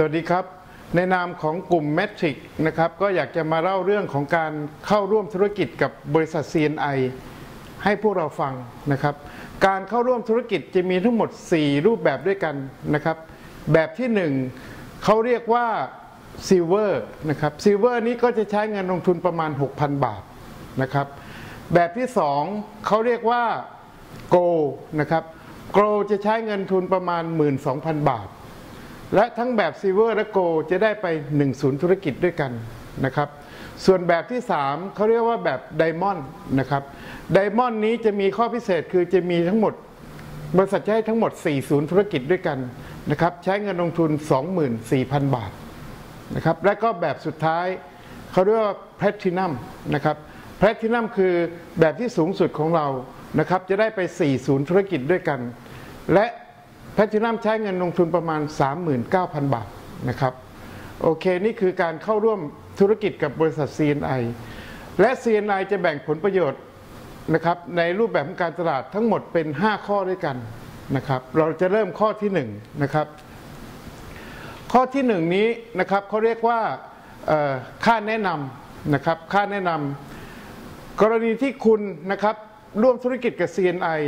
สวัสดีครับ ในนามของกลุ่มแมทริกนะครับก็อยากจะมาเล่าเรื่องของการเข้าร่วมธุรกิจกับบริษัท CNI ให้พวกเราฟังนะครับ การเข้าร่วมธุรกิจจะมีทั้งหมด 4 รูปแบบด้วยกันนะครับ แบบที่ 1เขาเรียกว่าซิลเวอร์นะครับซิลเวอร์นี้ก็จะใช้เงินลงทุนประมาณ 6,000 บาทนะครับ แบบที่ 2เขาเรียกว่าโกนะครับโกจะใช้เงินทุนประมาณ 12,000 บาท และทั้งแบบซีเวอร์และโกจะได้ไป 1 ศูนย์ธุรกิจด้วยกันนะครับ ส่วนแบบที่ 3เขาเรียกว่าแบบไดมอนด์นะครับไดมอนด์นี้จะมีข้อพิเศษคือจะมีทั้งหมดบริษัทจะให้ทั้งหมด 4 ศูนย์ธุรกิจด้วยกันนะครับ ใช้เงินลงทุน 24,000 บาทนะครับ และก็แบบสุดท้ายเขาเรียกว่าแพลทินัมนะครับแพลทินัมคือแบบที่สูงสุดของเรานะครับ จะได้ไป 4 ศูนย์ธุรกิจด้วยกัน และ พลทินัมใช้เงินลงทุนประมาณ 39,000 บาทนะครับโอเค นี่คือการเข้าร่วมธุรกิจกับบริษัท CNI และ CNI จะแบ่งผลประโยชน์นะครับในรูปแบบของการตลาดทั้งหมดเป็น 5 ข้อด้วยกันนะครับเราจะเริ่มข้อที่1นะครับข้อที่ 1 นี้นะครับเขาเรียกว่าค่าแนะนำนะครับค่าแนะนำกรณีที่คุณนะครับร่วมธุรกิจกับ CNI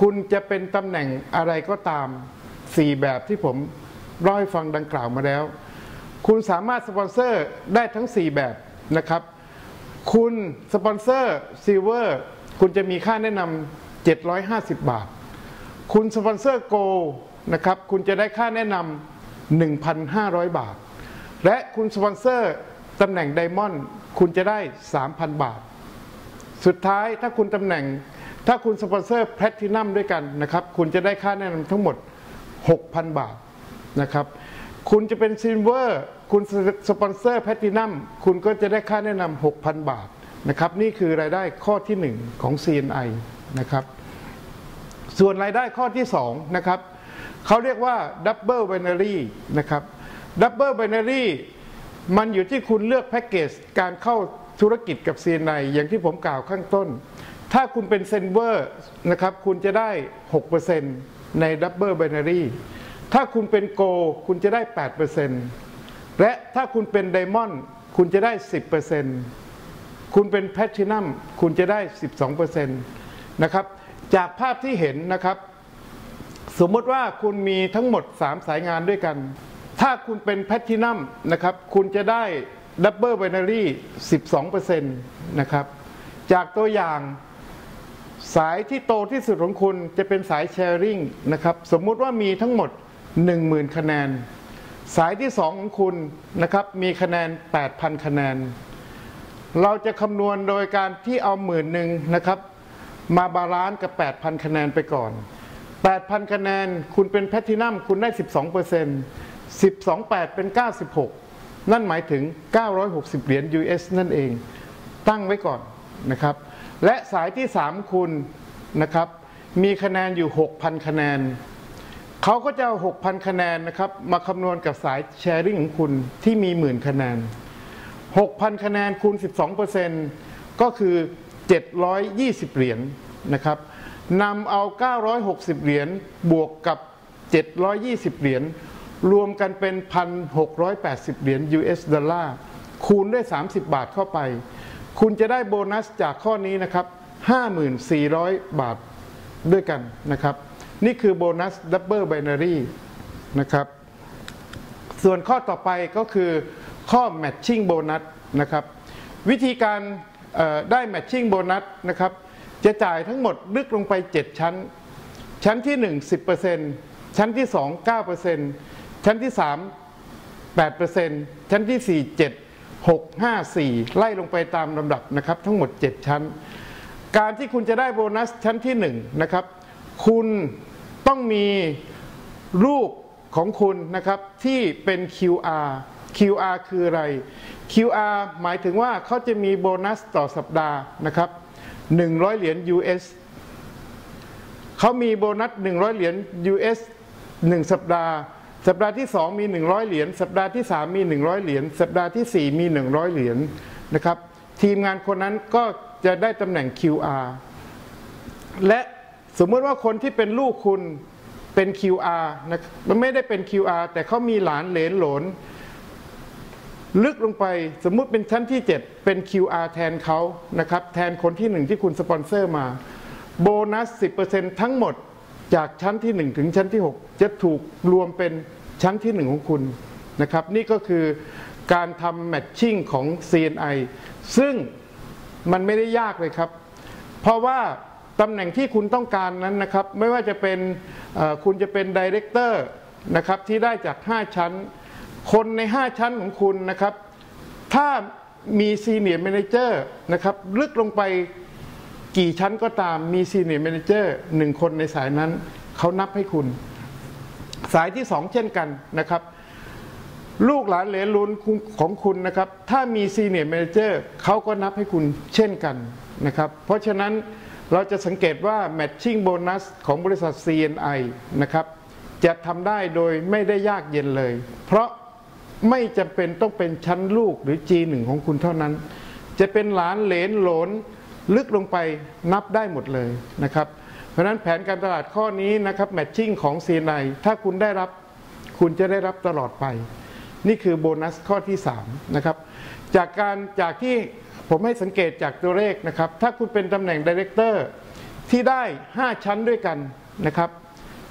คุณจะเป็นตำแหน่งอะไรก็ตาม4แบบที่ผมเล่าให้ฟังดังกล่าวมาแล้ว คุณสามารถสปอนเซอร์ได้ทั้ง 4 แบบนะครับ คุณสปอนเซอร์ซิลเวอร์คุณจะมีค่าแนะนำ750 บาท คุณสปอนเซอร์โกนะครับคุณจะได้ค่าแนะนำ1,500 บาท และคุณสปอนเซอร์ตำแหน่งไดมอนด์คุณจะได้ 3,000 บาท สุดท้ายถ้าคุณตำแหน่ง ถ้าคุณสปอนเซอร์แพลทินัมด้วยกันนะครับ คุณจะได้ค่าแนะนำทั้งหมด 6,000 บาทนะครับ คุณจะเป็นซิลเวอร์ คุณสปอนเซอร์แพลทินัมคุณก็จะได้ค่าแนะนำ6,000 บาทนะครับ นี่คือรายได้ข้อที่ 1 ของ CNI นะครับ ส่วนรายได้ข้อที่ 2 นะครับเขาเรียกว่า Double Binary นะครับ Double Binary มันอยู่ที่คุณเลือกแพ็กเกจการเข้าธุรกิจกับ CNI อย่างที่ผมกล่าวข้างต้น ถ้าคุณเป็นเซนเวอร์นะครับคุณจะได้ 6%ใน Double Binary ถ้าคุณเป็นโกคุณจะได้ 8%และถ้าคุณเป็นไดมอนด์คุณจะได้ 10%คุณเป็นแพลทินัมคุณจะได้ 12%นะครับจากภาพที่เห็นนะครับ สมมติว่าคุณมีทั้งหมด 3 สายงานด้วยกัน ถ้าคุณเป็นแพทินัมนะครับคุณจะได้ดับเบิลไบนารี12%นะครับจากตัวอย่าง สายที่โตที่สุดของคุณจะเป็นสายแชร์ริงนะครับ สมมุติว่ามีทั้งหมด 10,000 คะแนน สายที่ 2 ของคุณนะครับ มีคะแนน 8,000 คะแนน เราจะคำนวณโดยการที่เอาหมื่นหนึ่งนะครับ มาบาลานซ์กับ 8,000 คะแนนไปก่อน 8,000 คะแนน คุณเป็นแพทินัมคุณได้ 12% 12 8 เป็น 96 นั่นหมายถึง 960 เหรียญ US นั่นเอง ตั้งไว้ก่อนนะครับ และสายที่ 3 คุณนะครับ มีคะแนนอยู่ 6,000 คะแนน เขาก็จะเอา 6,000 คะแนนนะครับมาคำนวณกับสายแชร์ริ่งของคุณที่มีหมื่นคะแนน 6,000 คะแนนคูณ 12%ก็คือ 720 เหรียญนะครับนำเอา 960 เหรียญบวกกับ 720 เหรียญรวมกันเป็น 1,680 เหรียญ US ดอลลาร์คูณด้วย 30 บาทเข้าไป คุณจะได้โบนัสจากข้อนี้นะครับ 5,400 บาทด้วยกันนะครับ นี่คือโบนัสดับเบิลไบนารีนะครับ ส่วนข้อต่อไปก็คือข้อ matching bonus นะครับ วิธีการได้ matching bonus นะครับ จะจ่ายทั้งหมดลึกลงไป 7 ชั้น ชั้นที่ 1 10%ชั้นที่ 2 9%ชั้นที่ 3 8%ชั้นที่ 4 7 6 5 4 ไล่ลงไปตามลำดับนะครับ ทั้งหมด 7 ชั้น การที่คุณจะได้โบนัสชั้นที่1นะครับคุณต้องมีรูปของคุณนะครับที่เป็น QR QR คืออะไร QR หมายถึงว่าเขาจะมีโบนัสต่อสัปดาห์นะครับ 100 เหรียญ US เขามีโบนัส 100 เหรียญ US 1 สัปดาห์ สัปดาห์ที่ 2 มี 100 เหรียญ สัปดาห์ที่ 3 มี 100 เหรียญ สัปดาห์ที่ 4 มี 100 เหรียญนะครับ ทีมงานคนนั้นก็จะได้ตำแหน่ง QR และสมมติว่าคนที่เป็นลูกคุณเป็น QR นะมันไม่ได้เป็น QR แต่เขามีหลานเหลนหลน ลึกลงไปสมมุติเป็นชั้นที่ 7 เป็น QR แทนเขานะครับ แทนคนที่หนึ่งที่คุณสปอนเซอร์มา โบนัส 10%ทั้งหมด จากชั้นที่ 1 ถึงชั้นที่ 6 จะถูกรวมเป็นชั้นที่ 1 ของคุณนะครับ นี่ก็คือการทำแมทชิ่งของ CNI ซึ่งมันไม่ได้ยากเลยครับ เพราะว่าตำแหน่งที่คุณต้องการนั้นนะครับ ไม่ว่าจะเป็นคุณจะเป็นดีเรคเตอร์นะครับที่ได้จาก 5 ชั้น คนใน 5 ชั้นของคุณนะครับ ถ้ามีซีเนียร์ a ม a เจอร์นะครับลึกลงไป กี่ชั้นก็ตามมีซีเนียร์ a ม a เจอร์หนึ่งคนในสายนั้น เขานับให้คุณ สายที่2เช่นกันนะครับ ลูกหลานเหลนลุนของคุณนะครับ ถ้ามีซีเนียร์ a ม a เจอร์เขาก็นับให้คุณเช่นกันนะครับ เพราะฉะนั้นเราจะสังเกตว่า Matching Bonus ของบริษัท CNI นะครับ จะทำได้โดยไม่ได้ยากเย็นเลย เพราะไม่จำเป็นต้องเป็นชั้นลูกหรือ G1 ของคุณเท่านั้น จะเป็นหลานเหลนหลน ลึกลงไปนับได้หมดเลยนะครับ เพราะฉะนั้นแผนการตลาดข้อนี้นะครับ Matching ของ CNI ถ้าคุณได้รับคุณจะได้รับตลอดไป นี่คือโบนัสข้อที่3นะครับจากการจากที่ผมให้สังเกตจากตัวเลขนะครับ ถ้าคุณเป็นตำแหน่งดีเรคเตอร์ที่ได้ 5 ชั้นด้วยกันนะครับ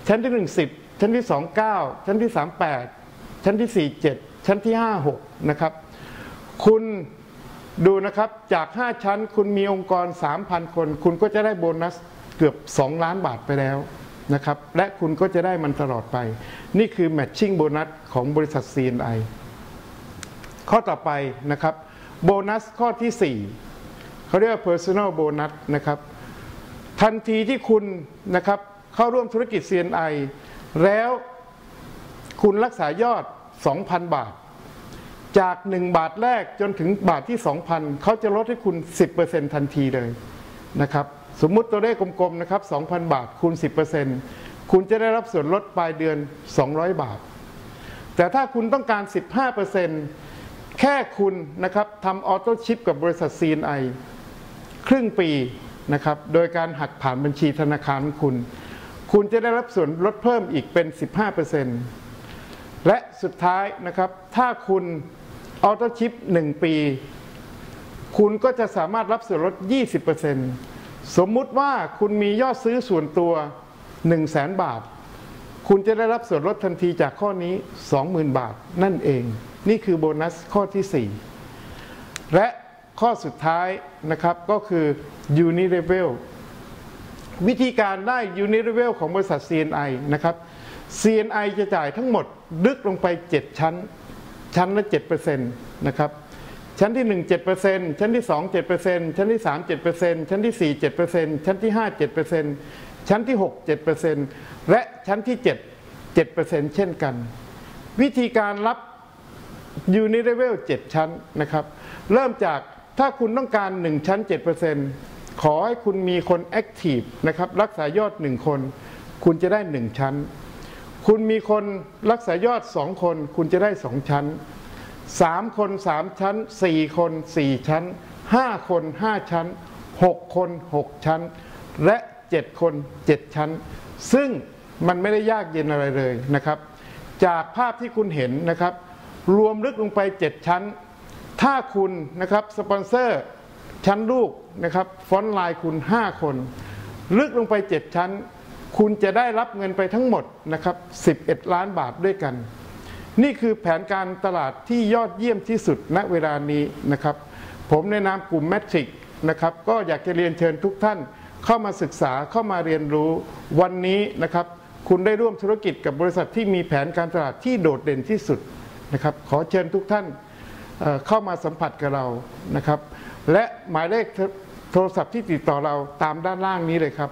ชั้นที่ 1 10 ชั้นที่ 2 9 ชั้นที่ 3 8 ชั้นที่ 4 7 ชั้นที่ 5 6 นะครับ คุณ ดูนะครับจาก 5 ชั้นคุณมีองค์กร 3,000 คน คุณก็จะได้โบนัสเกือบ 2 ล้านบาทไปแล้วนะครับและคุณก็จะได้มันตลอดไป นี่คือ matching โบนัสของบริษัท CNI ข้อต่อไปนะครับโบนัสข้อที่ 4เขาเรียกว่า personal bonus นะครับทันทีที่คุณนะครับเข้าร่วมธุรกิจ CNI แล้วคุณรักษายอด 2,000 บาท จาก 1 บาทแรกจนถึงบาทที่ 2,000 เขาจะลดให้คุณ 10%ทันทีเลยนะครับ สมมุติตัวเลขกลมๆนะครับ 2,000 บาทคูณ 10%คุณจะได้รับส่วนลดปลายเดือน 200 บาท แต่ถ้าคุณต้องการ 15%แค่คุณนะครับทำออโต้ชิปกับบริษัท CNI ครึ่งปีนะครับ โดยการหักผ่านบัญชีธนาคารของคุณ คุณจะได้รับส่วนลดเพิ่มอีกเป็น 15%และสุดท้ายนะครับ ถ้าคุณ ออโต้ชิป 1 ปี คุณก็จะสามารถรับส่วนลด 20%สมมุติว่าคุณมียอดซื้อส่วนตัว 1 0 0 0 0แบาท คุณจะได้รับส่วนลดทันทีจากข้อนี้ 20,000 บาทนั่นเอง นี่คือโบนัสข้อที่ 4 และข้อสุดท้ายนะครับก็คือ Unilevel วิธีการได้ Unilevel ของบริษัท CNI นะครับ CNI จะจ่ายทั้งหมดลึกลงไป 7 ชั้น ชั้นละ7%นะครับชั้นที่ 1 7%ชั้นที่ 2 7%ชั้นที่ 3 7%ชั้นที่ 4 7%ชั้นที่ 5 7%ชั้นที่ 6 7%และชั้นที่ 7 7%เช่นกัน วิธีการรับ Unilevel 7ชั้นนะครับ เริ่มจากถ้าคุณต้องการ 1 ชั้น 7%ขอให้คุณมีคน Active นะครับรักษายอด 1 คน คุณจะได้ 1 ชั้น คุณมีคนรักษายอด2คน คุณจะได้2ชั้น3คน3ชั้น4คน4ชั้น5คน5ชั้น6คน6ชั้น และ7คน7ชั้น ซึ่งมันไม่ได้ยากเย็นอะไรเลยนะครับ จากภาพที่คุณเห็นนะครับ รวมลึกลงไป7ชั้น ถ้าคุณนะครับสปอนเซอร์ชั้นลูกนะครับฟอนต์ไลน์คุณ 5 คน ลึกลงไป 7 ชั้น คุณจะได้รับเงินไปทั้งหมดนะครับ 11 ล้านบาทด้วยกัน นี่คือแผนการตลาดที่ยอดเยี่ยมที่สุดณเวลานี้นะครับ ผมในนามกลุ่มแมทริกนะครับ ก็อยากจะเรียนเชิญทุกท่านเข้ามาศึกษาเข้ามาเรียนรู้วันนี้นะครับ คุณได้ร่วมธุรกิจกับบริษัทที่มีแผนการตลาดที่โดดเด่นที่สุดนะครับ ขอเชิญทุกท่านเอ่อเข้ามาสัมผัสกับเรานะครับ และหมายเลขโทรศัพท์ที่ติดต่อเราตามด้านล่างนี้เลยครับ